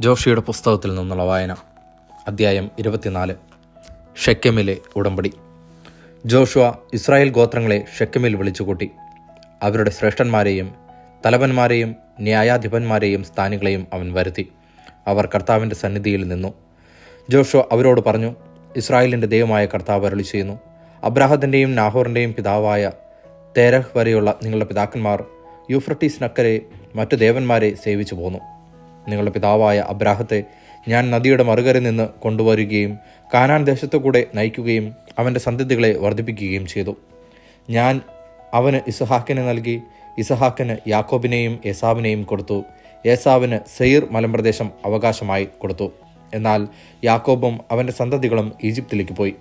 ജോഷിയുടെ പുസ്തകത്തിൽ നിന്നുള്ള വായന. അദ്ധ്യായം ഇരുപത്തിനാല്. ഷെക്കമിലെ ഉടമ്പടി. ജോഷുവ ഇസ്രായേൽ ഗോത്രങ്ങളെ ഷെക്കമിൽ വിളിച്ചുകൂട്ടി. അവരുടെ ശ്രേഷ്ഠന്മാരെയും തലവന്മാരെയും ന്യായാധിപന്മാരെയും സ്ഥാനികളെയും അവൻ വരുത്തി. അവർ കർത്താവിന്റെ സന്നിധിയിൽ നിന്നു. ജോഷുവ അവരോട് പറഞ്ഞു ഇസ്രായേലിന്റെ ദൈവമായ കർത്താവ് അരളി ചെയ്യുന്നു. അബ്രാഹത്തിന്റെയും നാഹോറിന്റെയും പിതാവായ തേരഹ് വരെയുള്ള നിങ്ങളുടെ പിതാക്കന്മാർ യൂഫ്രട്ടീസിനക്കരെ മറ്റു ദേവന്മാരെ സേവിച്ചു പോന്നു. നിങ്ങളുടെ പിതാവായ അബ്രാഹത്തെ ഞാൻ നദിയുടെ മറുകരയിൽ നിന്ന് കൊണ്ടുവരികയും കാനാൻ ദേശത്തു കൂടെ നയിക്കുകയും അവന്റെ സന്തതികളെ വർദ്ധിപ്പിക്കുകയും ചെയ്തു. ഞാൻ അവന് ഇസഹാക്കിനെ നൽകി ഇസഹാക്കിന് യാക്കോബിനെയും ഏസാവിനെയും കൊടുത്തു. ഏസാവിന് സെയിർ മലമ്പ്രദേശം അവകാശമായി കൊടുത്തു. എന്നാൽ യാക്കോബും അവന്റെ സന്തതികളും ഈജിപ്തിലേക്ക് പോയി.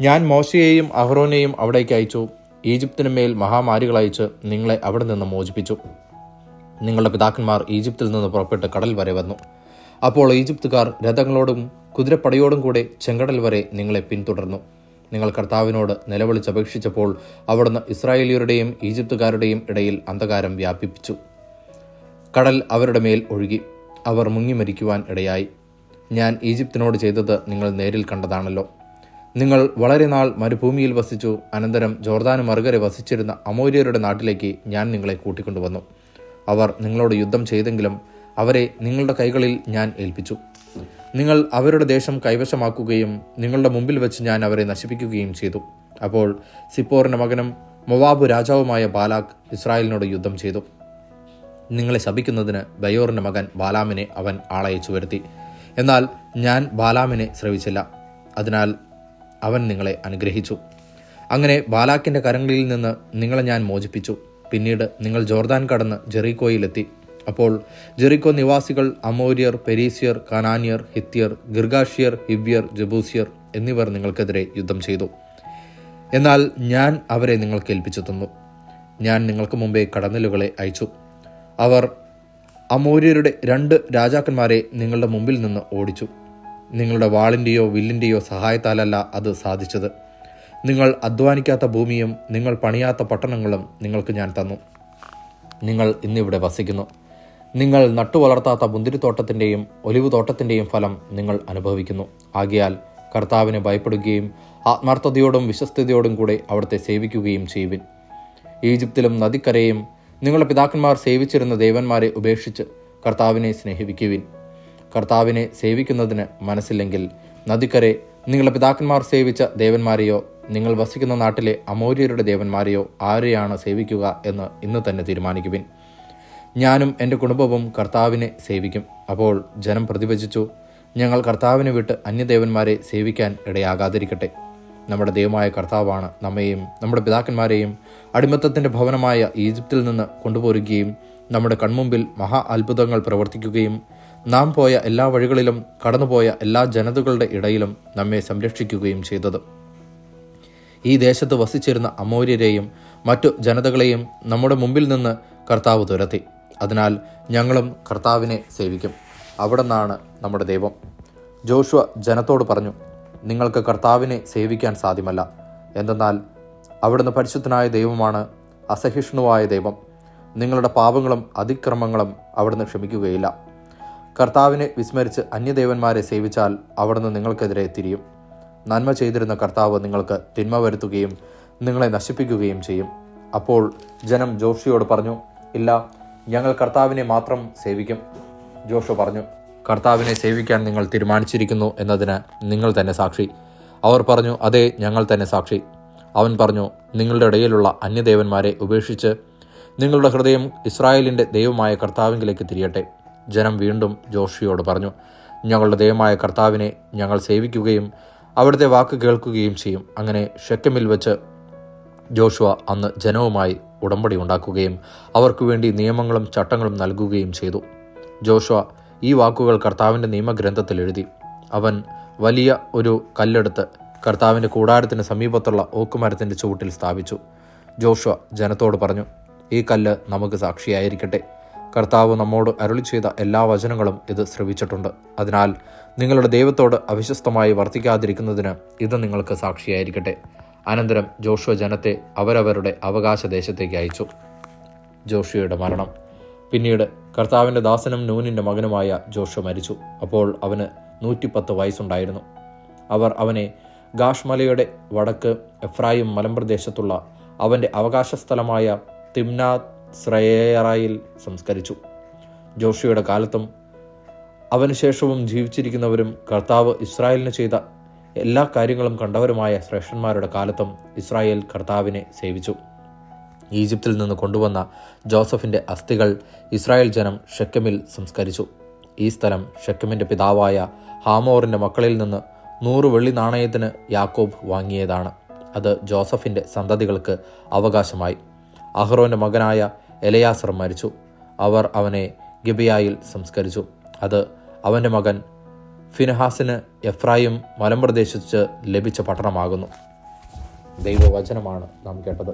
ഞാൻ മോശയെയും അഹ്റോനെയും അവിടേക്ക് അയച്ചു. ഈജിപ്തിന് മേൽ മഹാമാരികൾ അയച്ച് നിങ്ങളെ അവിടെ നിന്ന് മോചിപ്പിച്ചു. നിങ്ങളുടെ പിതാക്കന്മാർ ഈജിപ്തിൽ നിന്ന് പുറപ്പെട്ട് കടൽ വരെ വന്നു. അപ്പോൾ ഈജിപ്തുകാർ രഥങ്ങളോടും കുതിരപ്പടയോടും കൂടെ ചെങ്കടൽ വരെ നിങ്ങളെ പിന്തുടർന്നു. നിങ്ങൾ കർത്താവിനോട് നിലവിളിച്ചപേക്ഷിച്ചപ്പോൾ അവിടുന്ന് ഇസ്രായേലിയരുടെയും ഈജിപ്തുകാരുടെയും ഇടയിൽ അന്ധകാരം വ്യാപിപ്പിച്ചു. കടൽ അവരുടെ മേൽ ഒഴുകി. അവർ മുങ്ങി മരിക്കുവാൻ ഇടയായി. ഞാൻ ഈജിപ്തിനോട് ചെയ്തത് നിങ്ങൾ നേരിൽ കണ്ടതാണല്ലോ. നിങ്ങൾ വളരെ നാൾ മരുഭൂമിയിൽ വസിച്ചു. അനന്തരം ജോർദാന് മറുകരെ വസിച്ചിരുന്ന അമോര്യരുടെ നാട്ടിലേക്ക് ഞാൻ നിങ്ങളെ കൂട്ടിക്കൊണ്ടുവന്നു. അവർ നിങ്ങളോട് യുദ്ധം ചെയ്തെങ്കിലും അവരെ നിങ്ങളുടെ കൈകളിൽ ഞാൻ ഏൽപ്പിച്ചു. നിങ്ങൾ അവരുടെ ദേശം കൈവശമാക്കുകയും നിങ്ങളുടെ മുമ്പിൽ വെച്ച് ഞാൻ അവരെ നശിപ്പിക്കുകയും ചെയ്തു. അപ്പോൾ സിപ്പോറിന്റെ മകനും മൊവാബ് രാജാവുമായ ബാലാഖ് ഇസ്രായേലിനോട് യുദ്ധം ചെയ്തു. നിങ്ങളെ ശപിക്കുന്നതിന് ബയോറിന്റെ മകൻ ബാലാമിനെ അവൻ ആളയച്ചു വരുത്തി. എന്നാൽ ഞാൻ ബാലാമിനെ ശ്രവിച്ചില്ല. അതിനാൽ അവൻ നിങ്ങളെ അനുഗ്രഹിച്ചു. അങ്ങനെ ബാലാക്കിന്റെ കരങ്ങളിൽ നിന്ന് നിങ്ങളെ ഞാൻ മോചിപ്പിച്ചു. പിന്നീട് നിങ്ങൾ ജോർദാൻ കടന്ന് ജെറീക്കോയിലെത്തി. അപ്പോൾ ജെറിക്കോ നിവാസികൾ അമോര്യർ പെരീസിയർ കനാനിയർ ഹിത്യർ ഗിർഗാഷിയർ ഹിവ്യർ ജബൂസിയർ എന്നിവർ നിങ്ങൾക്കെതിരെ യുദ്ധം ചെയ്തു. എന്നാൽ ഞാൻ അവരെ നിങ്ങൾക്ക് ഏൽപ്പിച്ചു തന്നു. ഞാൻ നിങ്ങൾക്ക് മുമ്പേ കടന്നലുകളെ അയച്ചു. അവർ അമോര്യരുടെ രണ്ട് രാജാക്കന്മാരെ നിങ്ങളുടെ മുമ്പിൽ നിന്ന് ഓടിച്ചു. നിങ്ങളുടെ വാളിന്റെയോ വില്ലിന്റെയോ സഹായത്താലല്ല അത് സാധിച്ചത്. നിങ്ങൾ അധ്വാനിക്കാത്ത ഭൂമിയും നിങ്ങൾ പണിയാത്ത പട്ടണങ്ങളും നിങ്ങൾക്ക് ഞാൻ തന്നു. നിങ്ങൾ ഇന്നിവിടെ വസിക്കുന്നു. നിങ്ങൾ നട്ടുവളർത്താത്ത മുന്തിരിത്തോട്ടത്തിന്റെയും ഒലിവ് തോട്ടത്തിന്റെയും ഫലം നിങ്ങൾ അനുഭവിക്കുന്നു. ആകിയാൽ കർത്താവിനെ ഭയപ്പെടുകയും ആത്മാർത്ഥതയോടും വിശ്വസ്തയോടും കൂടെ അവിടുത്തെ സേവിക്കുകയും ചെയ്യുവിൻ. ഈജിപ്തിലും നദിക്കരയും നിങ്ങളുടെ പിതാക്കന്മാർ സേവിച്ചിരുന്ന ദേവന്മാരെ ഉപേക്ഷിച്ച് കർത്താവിനെ സ്നേഹിപ്പിക്കുവിൻ. കർത്താവിനെ സേവിക്കുന്നതിന് മനസ്സില്ലെങ്കിൽ നദിക്കരെ നിങ്ങളുടെ പിതാക്കന്മാർ സേവിച്ച ദേവന്മാരെയോ നിങ്ങൾ വസിക്കുന്ന നാട്ടിലെ അമോര്യരുടെ ദേവന്മാരെയോ ആരെയാണ് സേവിക്കുക എന്ന് ഇന്ന് തന്നെ തീരുമാനിക്കുവിൻ. ഞാനും എന്റെ കുടുംബവും കർത്താവിനെ സേവിക്കും. അപ്പോൾ ജനം പ്രതിഭജിച്ചു ഞങ്ങൾ കർത്താവിനെ വിട്ട് അന്യദേവന്മാരെ സേവിക്കാൻ ഇടയാകാതിരിക്കട്ടെ. നമ്മുടെ ദൈവമായ കർത്താവാണ് നമ്മെയും നമ്മുടെ പിതാക്കന്മാരെയും അടിമത്തത്തിന്റെ ഭവനമായ ഈജിപ്തിൽ നിന്ന് കൊണ്ടുപോരുകയും നമ്മുടെ കൺമുമ്പിൽ മഹാ അത്ഭുതങ്ങൾ പ്രവർത്തിക്കുകയും നാം പോയ എല്ലാ വഴികളിലും കടന്നുപോയ എല്ലാ ജനതകളുടെ ഇടയിലും നമ്മെ സംരക്ഷിക്കുകയും ചെയ്തത്. ഈ ദേശത്ത് വസിച്ചിരുന്ന അമൂര്യരെയും മറ്റു ജനതകളെയും നമ്മുടെ മുമ്പിൽ നിന്ന് കർത്താവ് തുരത്തി. അതിനാൽ ഞങ്ങളും കർത്താവിനെ സേവിക്കും. അവിടെ നിന്നാണ് നമ്മുടെ ദൈവം. ജോഷുവ ജനത്തോട് പറഞ്ഞു നിങ്ങൾക്ക് കർത്താവിനെ സേവിക്കാൻ സാധ്യമല്ല. എന്തെന്നാൽ അവിടുന്ന് പരിശുദ്ധനായ ദൈവമാണ് അസഹിഷ്ണുവായ ദൈവം. നിങ്ങളുടെ പാപങ്ങളും അതിക്രമങ്ങളും അവിടുന്ന് ക്ഷമിക്കുകയില്ല. കർത്താവിനെ വിസ്മരിച്ച് അന്യദേവന്മാരെ സേവിച്ചാൽ അവിടുന്ന് നിങ്ങൾക്കെതിരെ തിരിയും. നന്മ ചെയ്തിരുന്ന കർത്താവ് നിങ്ങൾക്ക് തിന്മ വരുത്തുകയും നിങ്ങളെ നശിപ്പിക്കുകയും ചെയ്യും. അപ്പോൾ ജനം ജോഷിയോട് പറഞ്ഞു ഇല്ല ഞങ്ങൾ കർത്താവിനെ മാത്രം സേവിക്കും. ജോഷു പറഞ്ഞു കർത്താവിനെ സേവിക്കാൻ നിങ്ങൾ തീരുമാനിച്ചിരിക്കുന്നു എന്നതിന് നിങ്ങൾ തന്നെ സാക്ഷി. അവർ പറഞ്ഞു അതെ ഞങ്ങൾ തന്നെ സാക്ഷി. അവൻ പറഞ്ഞു നിങ്ങളുടെ ഇടയിലുള്ള അന്യദേവന്മാരെ ഉപേക്ഷിച്ച് നിങ്ങളുടെ ഹൃദയം ഇസ്രായേലിന്റെ ദൈവമായ കർത്താവിങ്കിലേക്ക് തിരിയട്ടെ. ജനം വീണ്ടും ജോഷിയോട് പറഞ്ഞു ഞങ്ങളുടെ ദൈവമായ കർത്താവിനെ ഞങ്ങൾ സേവിക്കുകയും അവിടുത്തെ വാക്ക് കേൾക്കുകയും ചെയ്യും. അങ്ങനെ ഷെക്കമിൽ വെച്ച് ജോഷുവ അന്ന് ജനവുമായി ഉടമ്പടി ഉണ്ടാക്കുകയും അവർക്കു വേണ്ടി നിയമങ്ങളും ചട്ടങ്ങളും നൽകുകയും ചെയ്തു. ജോഷുവ ഈ വാക്കുകൾ കർത്താവിന്റെ നിയമഗ്രന്ഥത്തിൽ എഴുതി. അവൻ വലിയ ഒരു കല്ലെടുത്ത് കർത്താവിന്റെ കൂടാരത്തിന് സമീപത്തുള്ള ഓക്കുമരത്തിന്റെ ചുവട്ടിൽ സ്ഥാപിച്ചു. ജോഷുവ ജനത്തോട് പറഞ്ഞു ഈ കല്ല് നമുക്ക് സാക്ഷിയായിരിക്കട്ടെ. കർത്താവ് നമ്മോട് അരുളി ചെയ്ത എല്ലാ വചനങ്ങളും ഇത് ശ്രവിച്ചിട്ടുണ്ട്. അതിനാൽ നിങ്ങളുടെ ദൈവത്തോട് അവിശ്വസ്തമായി വർത്തിക്കാതിരിക്കുന്നതിന് ഇത് നിങ്ങൾക്ക് സാക്ഷിയായിരിക്കട്ടെ. അനന്തരം ജോഷുവ ജനത്തെ അവരവരുടെ അവകാശ ദേശത്തേക്ക് അയച്ചു. ജോഷുവയുടെ മരണം. പിന്നീട് കർത്താവിന്റെ ദാസനും നൂനിന്റെ മകനുമായ ജോഷു മരിച്ചു. അപ്പോൾ അവന് നൂറ്റിപ്പത്ത് വയസ്സുണ്ടായിരുന്നു. അവർ അവനെ ഗാഷ്മലയുടെ വടക്ക് എഫ്രായിം മലമ്പ്രദേശത്തുള്ള അവന്റെ അവകാശ സ്ഥലമായ തിംനാഥ് ശ്രേയറായിൽ സംസ്കരിച്ചു. ജോഷിയുടെ കാലത്തും അവനുശേഷവും ജീവിച്ചിരിക്കുന്നവരും കർത്താവ് ഇസ്രായേലിന് ചെയ്ത എല്ലാ കാര്യങ്ങളും കണ്ടവരുമായ ശ്രേഷ്ഠന്മാരുടെ കാലത്തും ഇസ്രായേൽ കർത്താവിനെ സേവിച്ചു. ഈജിപ്തിൽ നിന്ന് കൊണ്ടുവന്ന ജോസഫിന്റെ അസ്ഥികൾ ഇസ്രായേൽ ജനം ഷെക്കമിൽ സംസ്കരിച്ചു. ഈ സ്ഥലം ഷെക്കമിന്റെ പിതാവായ ഹാമോറിന്റെ മക്കളിൽ നിന്ന് നൂറ് വെള്ളി നാണയത്തിന് യാക്കോബ് വാങ്ങിയതാണ്. അത് ജോസഫിന്റെ സന്തതികൾക്ക് അവകാശമായി. അഹ്റോന്റെ മകനായ എലയാസർ മരിച്ചു. അവർ അവനെ ഗിബിയായിൽ സംസ്കരിച്ചു. അത് അവന്റെ മകൻ ഫിൻഹാസിന് എഫ്രായിം മലമ്പ്രദേശിച്ച് ലഭിച്ച പട്ടണമാകുന്നു. ദൈവവചനമാണ് നാം കേട്ടത്.